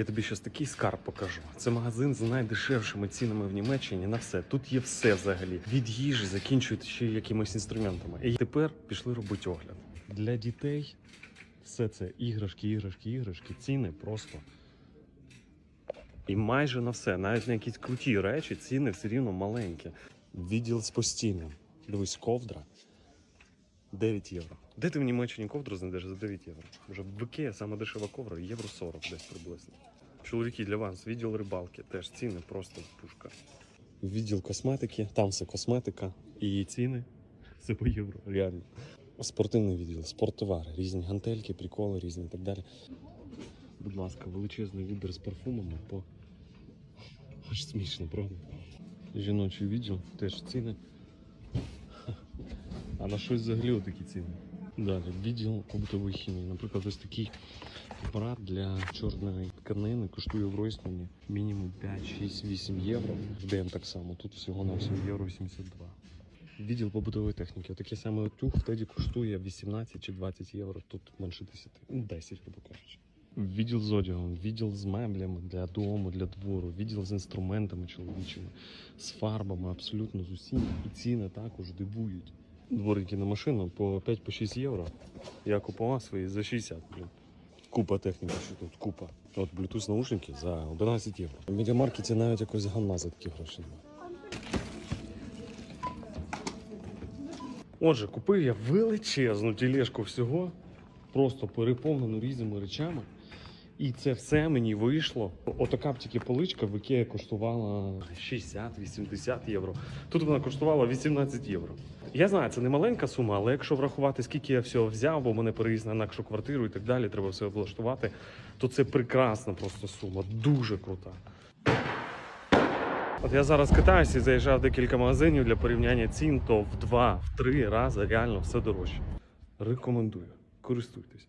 Я тобі зараз такий скарб покажу. Це магазин з найдешевшими цінами в Німеччині на все. Тут є все взагалі. Від їжі закінчують ще якимись інструментами. І тепер пішли робити огляд. Для дітей все це іграшки, іграшки, іграшки, ціни просто. І майже на все, навіть на якісь круті речі, ціни все рівно маленькі. Відділ з постільним. Дивись, ковдра. 9 євро. Де ти в Німеччині ковдру знайдеш за 9 євро? Вже в Ікея саме дешева ковра, євро 40 десь приблизно. Чоловіки для вас, відділ рибалки, теж ціни просто пушка. Відділ косметики, там все косметика і ціни все по євро, реально. Спортивний відділ, спорттовари, різні гантельки, приколи різні і так далі. Будь ласка, величезний вибір з парфумами по. Аж смішно, правда? Жіночий відділ, теж ціни. А на щось взагалі отакі ціни. Далі, відділ побутової хімії. Наприклад, ось такий апарат для чорної тканини коштує в Ройсмані мінімум 5, 6, 8 євро. В ДМ так само. Тут всього на 7 євро 82. Відділ побутової техніки. Такий самий утюг в теді коштує 18 чи 20 євро. Тут менше 10. Ну, 10, грубо кажучи. Відділ з одягом, відділ з меблями для дому, для двору, відділ з інструментами чоловічими, з фарбами, абсолютно з усім. І ціни також дивують. Дворники на машину по 5-6 євро. Я купував свої за 60, блін. Купа техніки, що тут купа. От Bluetooth наушники за 11 євро. В медіамаркеті навіть якось гамна за такі гроші. Отже, купив я величезну тележку всього, просто переповнену різними речами. І це все мені вийшло. Отака б тільки поличка в Ікеї коштувала 60-80 євро. Тут вона коштувала 18 євро. Я знаю, це не маленька сума, але якщо врахувати, скільки я всього взяв, бо мене переїзд на інакшу квартиру і так далі, треба все облаштувати, то це прекрасна просто сума, дуже крута. От я зараз катаюся і заїжджав декілька магазинів для порівняння цін, то в два, в рази реально все дорожче. Рекомендую, користуйтесь.